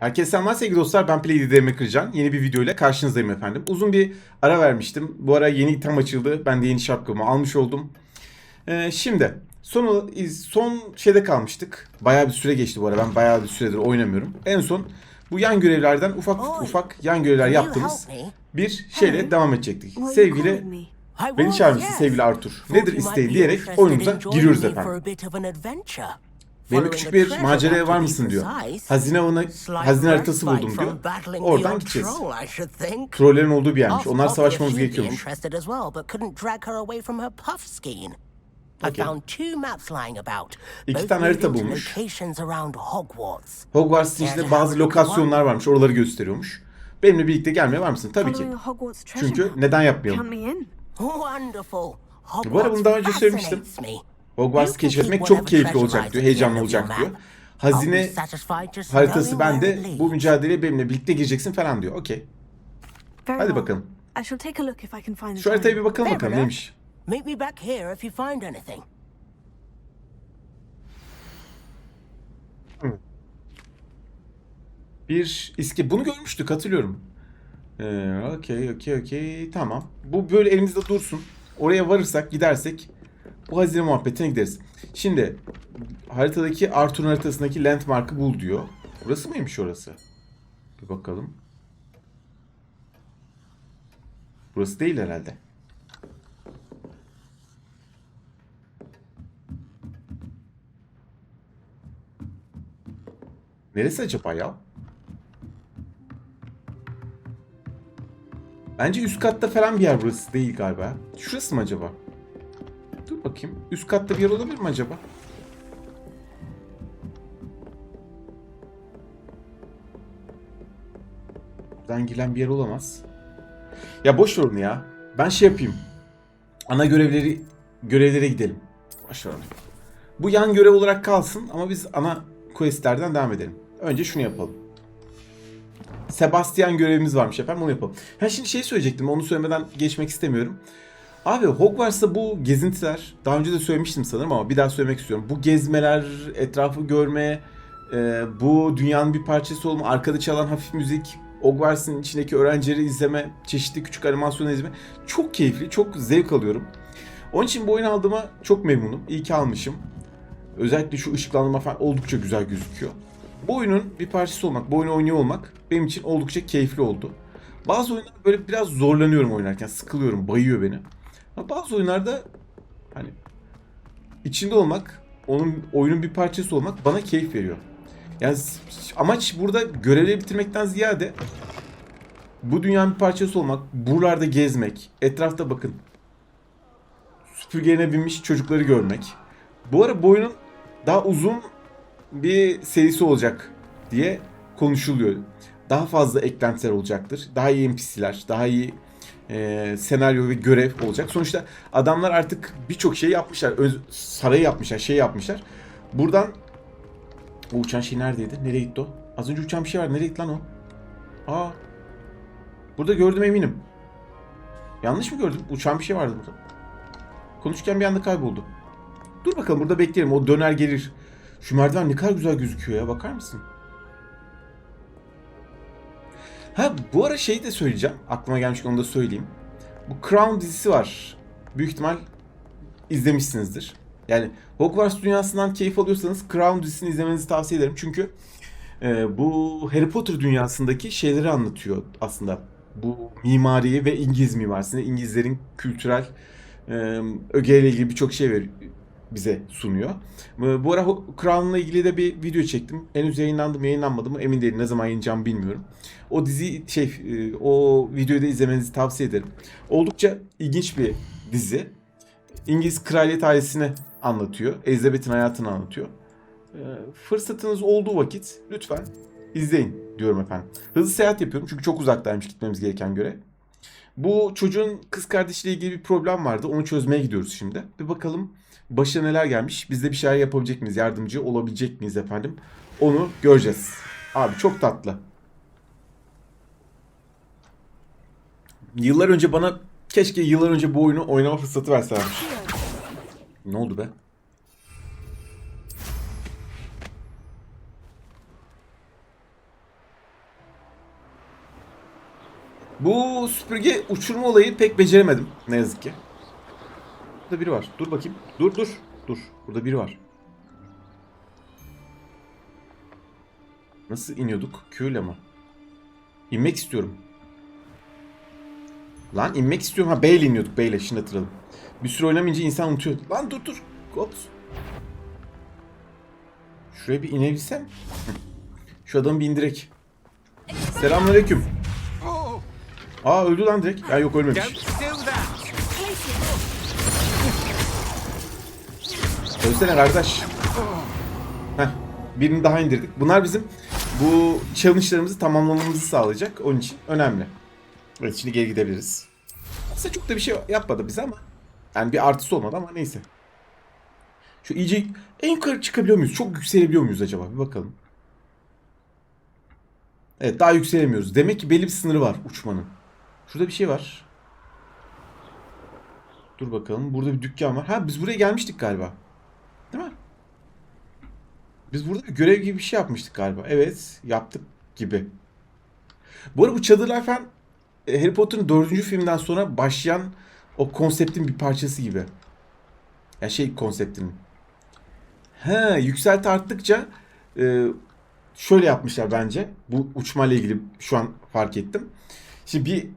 Herkese selamlar sevgili dostlar. Ben Play Liderimi Kırcan. Yeni bir videoyla karşınızdayım efendim. Uzun bir ara vermiştim. Bu ara yeni item açıldı. Ben de yeni şapkamı almış oldum. Ee, şimdi son, son şeyde kalmıştık. Bayağı bir süre geçti bu ara. Ben bayağı bir süredir oynamıyorum. En son bu yan görevlerden ufak ufak yan görevler yaptığımız bir şeyle devam edecektik. Sevgili Beni çağırmışsın sevgili Arthur. Nedir isteğin diyerek oyunumuza giriyoruz efendim. Benimle küçük bir maceraya var mısın diyor. Hazine ona hazine haritası buldum diyor. Oradan gideceğiz. Trollerin olduğu bir yermiş. Onlar savaşmamız gerekiyormuş. Okay. İki tane harita bulmuş. Hogwarts. Hogwarts'ın içinde bazı lokasyonlar varmış. Oraları gösteriyormuş. Benimle birlikte gelmeye var mısın? Tabii ki. Çünkü neden yapmayalım? Bu arada bunu daha önce söylemiştim. Hogwarts keşfetmek çok keyifli olacak diyor. Heyecanlı olacak diyor. Hazine haritası bende. Bu mücadeleye benimle birlikte gireceksin falan diyor. Okey. Hadi bakalım. Şu haritaya bir bakalım bakalım neymiş. Meet me back here if you find anything. Bir iske bunu görmüştük hatırlıyorum. Ee, okey okey okey tamam. Bu böyle elimizde dursun. Oraya varırsak gidersek bu hazine muhabbetine gideriz. Şimdi haritadaki Arthur'un haritasındaki landmark'ı bul diyor. Burası mıymış orası? Bir bakalım. Burası değil herhalde. Neresi acaba ya? Bence üst katta falan bir yer burası değil galiba. Şurası mı acaba? Bakayım. Üst katta bir yer olabilir mi acaba? Buradan girilen bir yer olamaz. Ya boş ver onu ya. Ben şey yapayım. Ana görevleri görevlere gidelim. Boş ver onu. Bu yan görev olarak kalsın ama biz ana questlerden devam edelim. Önce şunu yapalım. Sebastian görevimiz varmış efendim onu yapalım. Ha şimdi şey söyleyecektim onu söylemeden geçmek istemiyorum. Abi Hogwarts'ta bu gezintiler daha önce de söylemiştim sanırım ama bir daha söylemek istiyorum. Bu gezmeler, etrafı görme, e, bu dünyanın bir parçası olma, arkada çalan hafif müzik, Hogwarts'ın içindeki öğrencileri izleme, çeşitli küçük animasyon izleme çok keyifli, çok zevk alıyorum. Onun için bu oyunu aldığıma çok memnunum. İyi ki almışım. Özellikle şu ışıklandırma falan oldukça güzel gözüküyor. Bu oyunun bir parçası olmak, bu oyunu oynuyor olmak benim için oldukça keyifli oldu. Bazı oyunlar böyle biraz zorlanıyorum oynarken, sıkılıyorum, bayıyor beni. Ama bazı oyunlarda hani içinde olmak, onun oyunun bir parçası olmak bana keyif veriyor. Yani amaç burada görevleri bitirmekten ziyade bu dünyanın bir parçası olmak, buralarda gezmek, etrafta bakın. Süpürgeline binmiş çocukları görmek. Bu ara bu oyunun daha uzun bir serisi olacak diye konuşuluyor. Daha fazla eklentiler olacaktır. Daha iyi NPC'ler, daha iyi e, senaryo ve görev olacak. Sonuçta adamlar artık birçok şey yapmışlar. Öz, sarayı yapmışlar, şey yapmışlar. Buradan o uçan şey neredeydi? Nereye gitti o? Az önce uçan bir şey var. Nereye gitti lan o? Aa. Burada gördüm eminim. Yanlış mı gördüm? Uçan bir şey vardı burada. Konuşurken bir anda kayboldu. Dur bakalım burada bekleyelim. O döner gelir. Şu merdiven ne kadar güzel gözüküyor ya. Bakar mısın? Ha bu ara şey de söyleyeceğim. Aklıma gelmişken onu da söyleyeyim. Bu Crown dizisi var. Büyük ihtimal izlemişsinizdir. Yani Hogwarts dünyasından keyif alıyorsanız Crown dizisini izlemenizi tavsiye ederim. Çünkü e, bu Harry Potter dünyasındaki şeyleri anlatıyor aslında. Bu mimariyi ve İngiliz mimarisini, İngilizlerin kültürel e, ögeyle ilgili birçok şey ver, bize sunuyor. E, Bu ara Crown'la ilgili de bir video çektim. Henüz yayınlandı mı yayınlanmadı mı emin değilim. Ne zaman yayınlayacağımı bilmiyorum. O dizi şey e, o videoyu da izlemenizi tavsiye ederim. Oldukça ilginç bir dizi. İngiliz kraliyet ailesini anlatıyor. Elizabeth'in hayatını anlatıyor. E, Fırsatınız olduğu vakit lütfen izleyin diyorum efendim. Hızlı seyahat yapıyorum çünkü çok uzaktaymış gitmemiz gereken göre. Bu çocuğun kız kardeşiyle ilgili bir problem vardı. Onu çözmeye gidiyoruz şimdi. Bir bakalım başına neler gelmiş. Biz de bir şeyler yapabilecek miyiz? Yardımcı olabilecek miyiz efendim? Onu göreceğiz. Abi çok tatlı. Yıllar önce bana keşke yıllar önce bu oyunu oynama fırsatı verselermiş. Ne oldu be? Bu süpürge uçurma olayı pek beceremedim. Ne yazık ki. Burada biri var. Dur bakayım. Dur dur. Dur. Burada biri var. Nasıl iniyorduk? Q ile mi? İnmek istiyorum. Lan inmek istiyorum. Ha B ile iniyorduk. B ile şimdi hatırladım. Bir süre oynamayınca insan unutuyor. Lan dur dur. Ops. Şuraya bir inebilsem. Şu adamı bir indirek. Selamünaleyküm. Aa öldü lan direkt. Ya yok ölmemiş. Ölsene kardeş. Heh, birini daha indirdik. Bunlar bizim bu challenge'larımızı tamamlamamızı sağlayacak. Onun için önemli. Evet şimdi geri gidebiliriz. Aslında çok da bir şey yapmadı bize ama. Yani bir artısı olmadı ama neyse. Şu iyice en yukarı çıkabiliyor muyuz? Çok yükselebiliyor muyuz acaba? Bir bakalım. Evet daha yükselemiyoruz. Demek ki belli bir sınırı var uçmanın. Şurada bir şey var. Dur bakalım. Burada bir dükkan var. Ha biz buraya gelmiştik galiba. Değil mi? Biz burada bir görev gibi bir şey yapmıştık galiba. Evet, yaptık gibi. Bu arada bu çadırlar falan e, Harry Potter'ın dördüncü filmden sonra başlayan o konseptin bir parçası gibi. Ya şey konseptinin. He, yükselti arttıkça e, şöyle yapmışlar bence. Bu uçmayla ilgili şu an fark ettim. Şimdi bir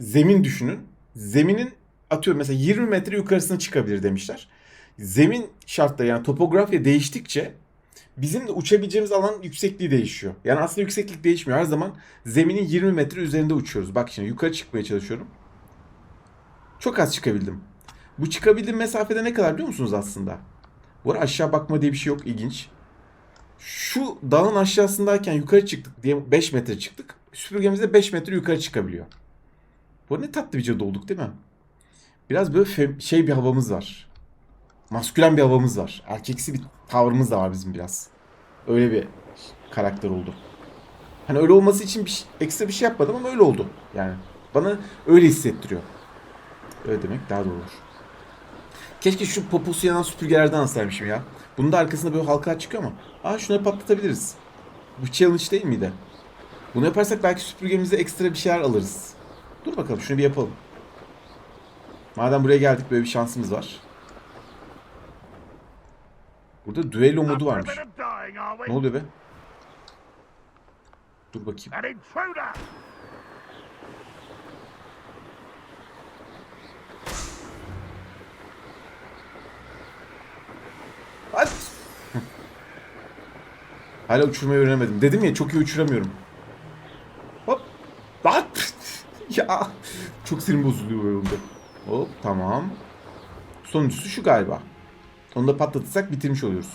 zemin düşünün. Zeminin atıyorum mesela 20 metre yukarısına çıkabilir demişler. Zemin şartları yani topografya değiştikçe bizim de uçabileceğimiz alan yüksekliği değişiyor. Yani aslında yükseklik değişmiyor. Her zaman zeminin 20 metre üzerinde uçuyoruz. Bak şimdi yukarı çıkmaya çalışıyorum. Çok az çıkabildim. Bu çıkabildiğim mesafede ne kadar biliyor musunuz aslında? Bu arada aşağı bakma diye bir şey yok ilginç. Şu dağın aşağısındayken yukarı çıktık diye 5 metre çıktık. Süpürgemizde 5 metre yukarı çıkabiliyor. Bu ne tatlı bir cadı olduk değil mi? Biraz böyle şey bir havamız var. Maskülen bir havamız var. Erkeksi bir tavrımız da var bizim biraz. Öyle bir karakter oldu. Hani öyle olması için bir ekstra bir şey yapmadım ama öyle oldu. Yani bana öyle hissettiriyor. Öyle demek daha doğru olur. Keşke şu poposu yanan süpürgelerden alsaymışım ya. Bunun da arkasında böyle halkalar çıkıyor ama. Aa şunları patlatabiliriz. Bu challenge değil miydi? Bunu yaparsak belki süpürgemizde ekstra bir şeyler alırız. Dur bakalım şunu bir yapalım. Madem buraya geldik böyle bir şansımız var. Burada düello modu varmış. Ne oluyor be? Dur bakayım. Hadi. Hala uçurmayı öğrenemedim. Dedim ya çok iyi uçuramıyorum. Hop. Lan. ya. Çok sinirim bozuluyor böyle olunca. Hop tamam. Sonuncusu şu galiba. Onu da patlatırsak bitirmiş oluyoruz.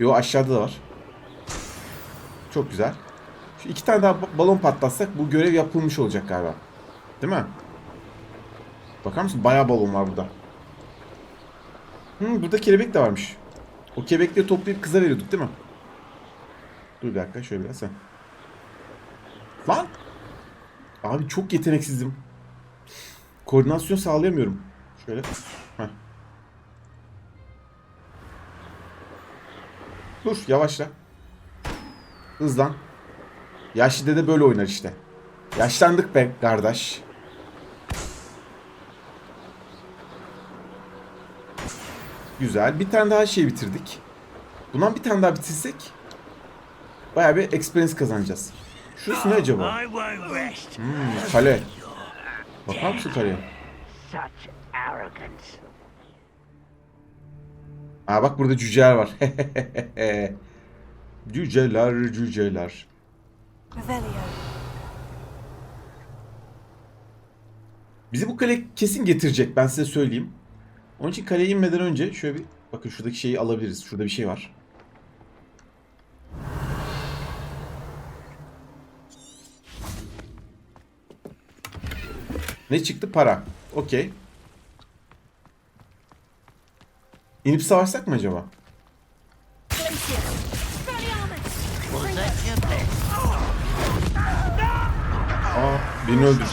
Yo aşağıda da var. Çok güzel. Şu iki tane daha ba- balon patlatsak bu görev yapılmış olacak galiba. Değil mi? Bakar mısın? Bayağı balon var burada. Hı, burada kelebek de varmış. O kelebekleri toplayıp kıza veriyorduk değil mi? Dur bir dakika şöyle biraz sen. Lan! Abi çok yeteneksizim. Koordinasyon sağlayamıyorum. Şöyle. Heh. Dur yavaşla. Hızlan. Yaşlı dede böyle oynar işte. Yaşlandık be kardeş. Güzel. Bir tane daha şey bitirdik. Bundan bir tane daha bitirsek bayağı bir experience kazanacağız. Şurası ne acaba? Hmm, kale. Bakar mısın kaleye? Aa bak burada cüceler var. cüceler, cüceler. Bizi bu kale kesin getirecek ben size söyleyeyim. Onun için kaleye inmeden önce şöyle bir bakın şuradaki şeyi alabiliriz. Şurada bir şey var. Ne çıktı? Para. Okey. İnip savaşsak mı acaba? Aa, birini öldür.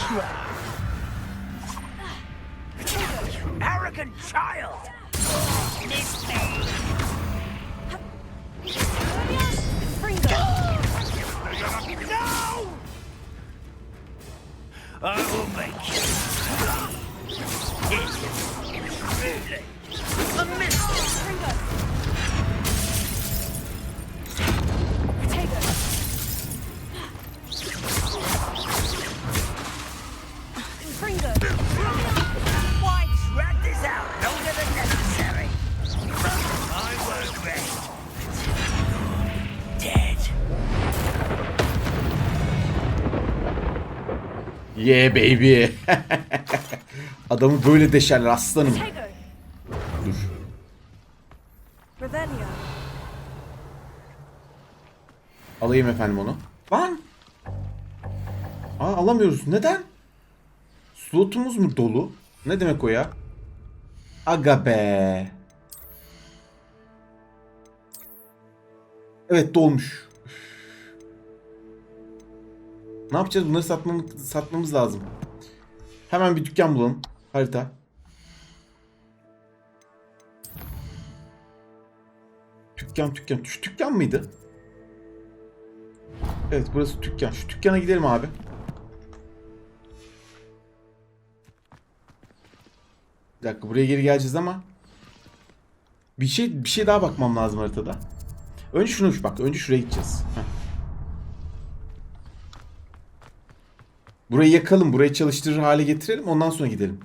Yeah baby. Adamı böyle deşerler aslanım. Dur. Alayım efendim onu. Lan! Aa alamıyoruz. Neden? Slotumuz mu dolu? Ne demek o ya? Aga be. Evet dolmuş. Ne yapacağız? Bunları satmamız, satmamız lazım. Hemen bir dükkan bulalım. Harita. Dükkan dükkan. Şu dükkan mıydı? Evet burası dükkan. Şu dükkana gidelim abi. Bir dakika buraya geri geleceğiz ama bir şey bir şey daha bakmam lazım haritada. Önce şunu bak. Önce şuraya gideceğiz. Heh. Burayı yakalım. Burayı çalıştırır hale getirelim. Ondan sonra gidelim.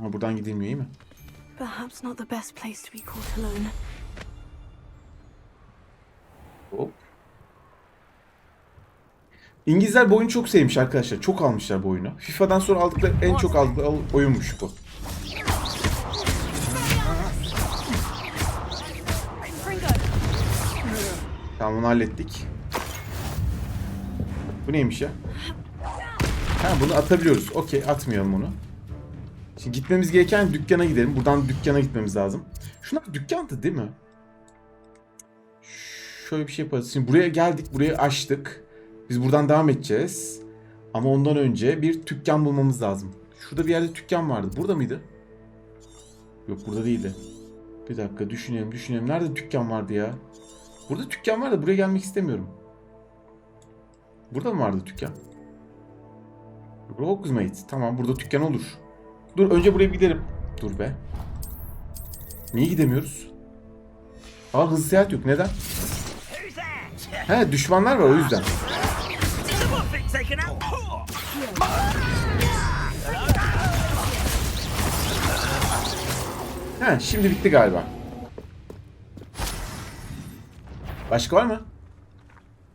Aha buradan gidilmiyor iyi mi? Perhaps not the best place to be caught alone. Hop. İngilizler bu oyunu çok sevmiş arkadaşlar. Çok almışlar bu oyunu. FIFA'dan sonra aldıkları en çok aldıkları oyunmuş bu. Tamam onu hallettik. Bu neymiş ya? Ha bunu atabiliyoruz. Okey atmayalım onu. Şimdi gitmemiz gereken dükkana gidelim. Buradan dükkana gitmemiz lazım. Şunlar dükkandı değil mi? Şöyle bir şey yaparız. Şimdi buraya geldik. Burayı açtık. Biz buradan devam edeceğiz. Ama ondan önce bir dükkan bulmamız lazım. Şurada bir yerde dükkan vardı. Burada mıydı? Yok burada değildi. Bir dakika düşünelim düşünelim. Nerede dükkan vardı ya? Burada dükkan var da buraya gelmek istemiyorum. Burada mı vardı dükkan? Roguesmate. Tamam burada dükkan olur. Dur önce buraya gidelim. Dur be. Niye gidemiyoruz? Aa hızlı seyahat yok. Neden? He düşmanlar var o yüzden. He şimdi bitti galiba. Başka var mı?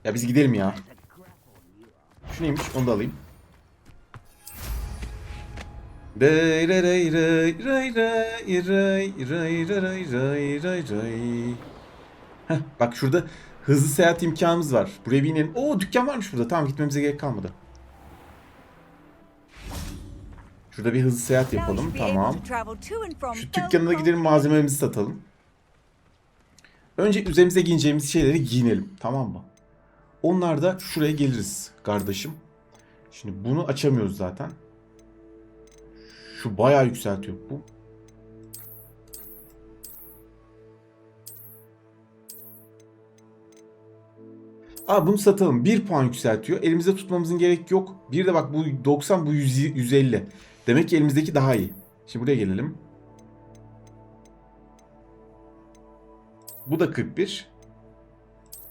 Ya biz gidelim ya. Şu neymiş onu da alayım. Ray ray ray ray ray ray ray ray ray ray ray ray. Heh, bak şurada hızlı seyahat imkanımız var. Buraya bir inelim. Oo dükkan varmış burada. Tamam gitmemize gerek kalmadı. Şurada bir hızlı seyahat yapalım. Tamam. Şu dükkana da gidelim malzemelerimizi satalım. Önce üzerimize giyeceğimiz şeyleri giyinelim. Tamam mı? Onlar da şuraya geliriz kardeşim. Şimdi bunu açamıyoruz zaten. Şu bayağı yükseltiyor. Bu Aa bunu satalım. 1 puan yükseltiyor. Elimizde tutmamızın gerek yok. Bir de bak bu 90 bu 100, 150. Demek ki elimizdeki daha iyi. Şimdi buraya gelelim. Bu da 41.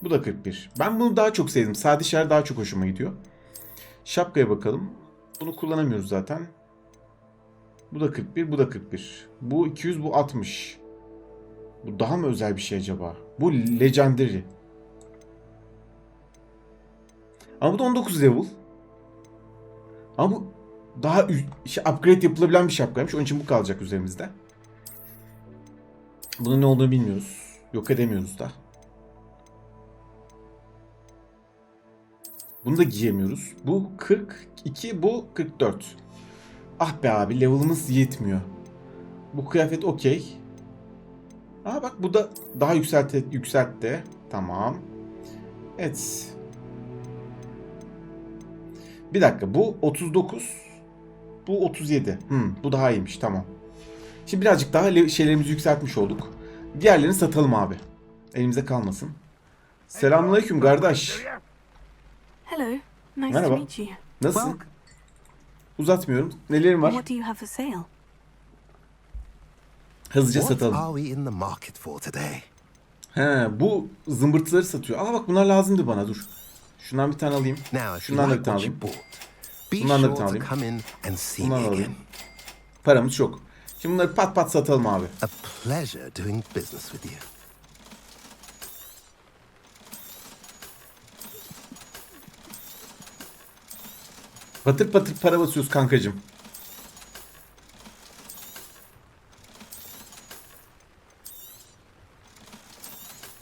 Bu da 41. Ben bunu daha çok sevdim. Sade şer daha çok hoşuma gidiyor. Şapkaya bakalım. Bunu kullanamıyoruz zaten. Bu da 41, bu da 41. Bu 200, bu 60. Bu daha mı özel bir şey acaba? Bu legendary. Ama bu da 19 level. Ama bu daha şey, upgrade yapılabilen bir şapkaymış. Onun için bu kalacak üzerimizde. Bunun ne olduğunu bilmiyoruz. Yok edemiyoruz da. Bunu da giyemiyoruz. Bu 42, bu 44. Ah be abi level'ımız yetmiyor. Bu kıyafet okey. Aa bak bu da daha yükseltti, yükseltti. Tamam. Evet. Bir dakika bu 39. Bu 37. Hmm, bu daha iyiymiş tamam. Şimdi birazcık daha le- şeylerimizi yükseltmiş olduk. Diğerlerini satalım abi. Elimize kalmasın. Selamünaleyküm kardeş. Hello. Nice Merhaba. to meet you. Nasılsın? Uzatmıyorum. Nelerin var? What do you have for sale? Hızlıca What satalım. are we in the market for today? He, bu zımbırtıları satıyor. Aa bak bunlar lazımdı bana dur. Şundan bir tane alayım. Now, if you Şundan da bir like tane what you alayım. bought, be Bundan da bir sure tane to alayım. come in and see Bundan me alayım. again. Paramız çok. Şimdi bunları pat pat satalım abi. A pleasure doing business with you. Patır patır para basıyoruz kankacım.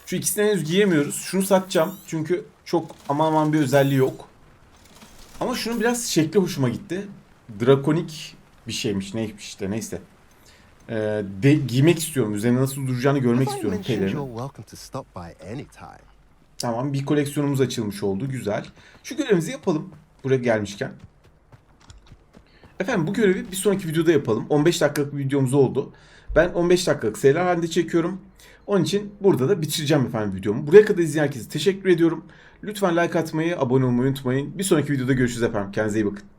Şu ikisini henüz giyemiyoruz. Şunu satacağım. Çünkü çok aman aman bir özelliği yok. Ama şunun biraz şekli hoşuma gitti. Drakonik bir şeymiş. Neymiş işte neyse. Ee, de, giymek istiyorum. Üzerine nasıl duracağını görmek istiyorum pelerini. Tamam bir koleksiyonumuz açılmış oldu. Güzel. Şu görevimizi yapalım. Buraya gelmişken. Efendim bu görevi bir sonraki videoda yapalım. 15 dakikalık bir videomuz oldu. Ben 15 dakikalık seriler halinde çekiyorum. Onun için burada da bitireceğim efendim videomu. Buraya kadar izleyen herkese teşekkür ediyorum. Lütfen like atmayı, abone olmayı unutmayın. Bir sonraki videoda görüşürüz efendim. Kendinize iyi bakın.